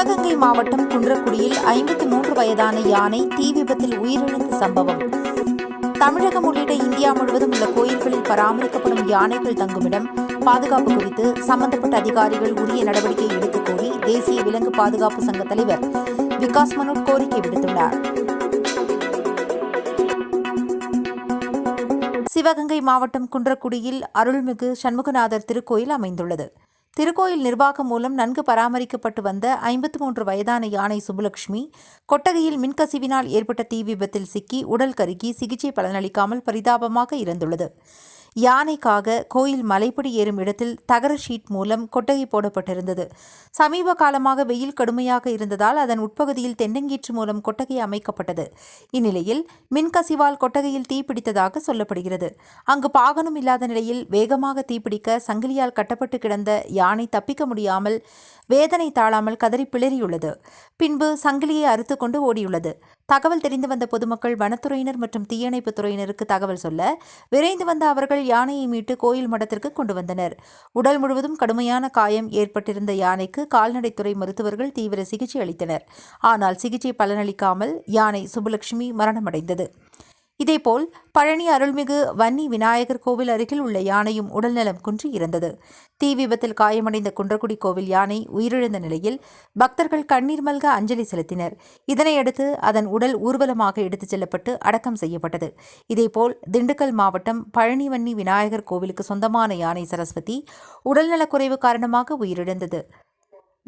சிவகங்கை மாவட்டம் குன்றக்குடியில் ஐம்பத்தி மூன்று வயதான யானை தீ விபத்தில் உயிரிழந்த சம்பவம். தமிழகம் உள்ளிட்ட இந்தியா முழுவதும் உள்ள கோயில்களில் பராமரிக்கப்படும் யானைகள் தங்குமிடம் பாதுகாப்பு குறித்து சம்பந்தப்பட்ட அதிகாரிகள் உரிய நடவடிக்கை எடுக்கக் கோரி தேசிய விலங்கு பாதுகாப்பு சங்க தலைவர் விகாஸ் மனோட் கோரிக்கை விடுத்துள்ளார். சிவகங்கை மாவட்டம் குன்றக்குடியில் அருள்மிகு சண்முகநாதர் திருக்கோயில் அமைந்துள்ளது. திருக்கோயில் நிர்வாகம் மூலம் நன்கு பராமரிக்கப்பட்டு வந்த ஐம்பத்தி மூன்று வயதான யானை சுப்புலட்சுமி கொட்டகையில் மின்கசிவினால் ஏற்பட்ட தீ விபத்தில் சிக்கி உடல் கருகி சிகிச்சை பலனளிக்காமல் பரிதாபமாக இறந்துள்ளது யானைக்காக கோயில் மலைப்படி ஏறும் இடத்தில் தகர ஷீட் மூலம் கொட்டகை போடப்பட்டிருந்தது. சமீப காலமாக வெயில் கடுமையாக இருந்ததால் அதன் உட்பகுதியில் தென்னங்கீற்று மூலம் கொட்டகை அமைக்கப்பட்டது. இந்நிலையில் மின்கசிவால் கொட்டகையில் தீப்பிடித்ததாக சொல்லப்படுகிறது. அங்கு பாகனம் இல்லாத நிலையில் வேகமாக தீப்பிடிக்க சங்கிலியால் கட்டப்பட்டு கிடந்த யானை தப்பிக்க முடியாமல் வேதனை தாழாமல் கதறி பிளறியுள்ளது பின்பு சங்கிலியை அறுத்து கொண்டு ஓடியுள்ளது. தகவல் தெரிந்து வந்த பொதுமக்கள் வனத்துறையினர் மற்றும் தீயணைப்பு துறையினருக்கு தகவல் சொல்ல விரைந்து வந்த அவர்கள் யானையை மீட்டு கோயில் மடத்திற்கு கொண்டு வந்தனர். உடல் முழுவதும் கடுமையான காயம் ஏற்பட்டிருந்த யானைக்கு கால்நடைத்துறை மருத்துவர்கள் தீவிர சிகிச்சை அளித்தனர். ஆனால் சிகிச்சை பலனளிக்காமல் யானை சுப்புலட்சுமி மரணமடைந்தது. இதேபோல் பழனி அருள்மிகு வன்னி விநாயகர் கோவில் அருகில் உள்ள யானையும் உடல்நலம் குன்றி இருந்தது தீ விபத்தில் காயமடைந்த குன்றக்குடி கோவில் யானை உயிரிழந்த நிலையில் பக்தர்கள் கண்ணீர் மல்க அஞ்சலி செலுத்தினர். இதனையடுத்து அதன் உடல் ஊர்வலமாக எடுத்துச் செல்லப்பட்டு அடக்கம் செய்யப்பட்டது. இதேபோல் திண்டுக்கல் மாவட்டம் பழனி வன்னி விநாயகர் கோவிலுக்கு சொந்தமான யானை சரஸ்வதி உடல்நலக்குறைவு காரணமாக உயிரிழந்தது.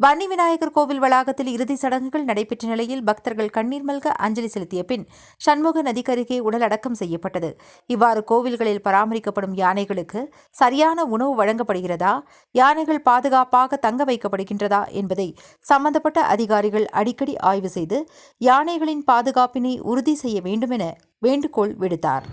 வன்னி விநாயகர் கோவில் வளாகத்தில் இறுதி சடங்குகள் நடைபெற்ற நிலையில் பக்தர்கள் கண்ணீர் மல்க அஞ்சலி செலுத்திய பின் சண்முக நதிக்கருகே உடல் அடக்கம் செய்யப்பட்டது. இவ்வாறு கோவில்களில் பராமரிக்கப்படும் யானைகளுக்கு சரியான உணவு வழங்கப்படுகிறதா? யானைகள் பாதுகாப்பாக தங்க வைக்கப்படுகின்றதா? என்பதை சம்பந்தப்பட்ட அதிகாரிகள் அடிக்கடி ஆய்வு செய்து யானைகளின் பாதுகாப்பினை உறுதி செய்ய வேண்டுமென வேண்டுகோள் விடுத்தார்.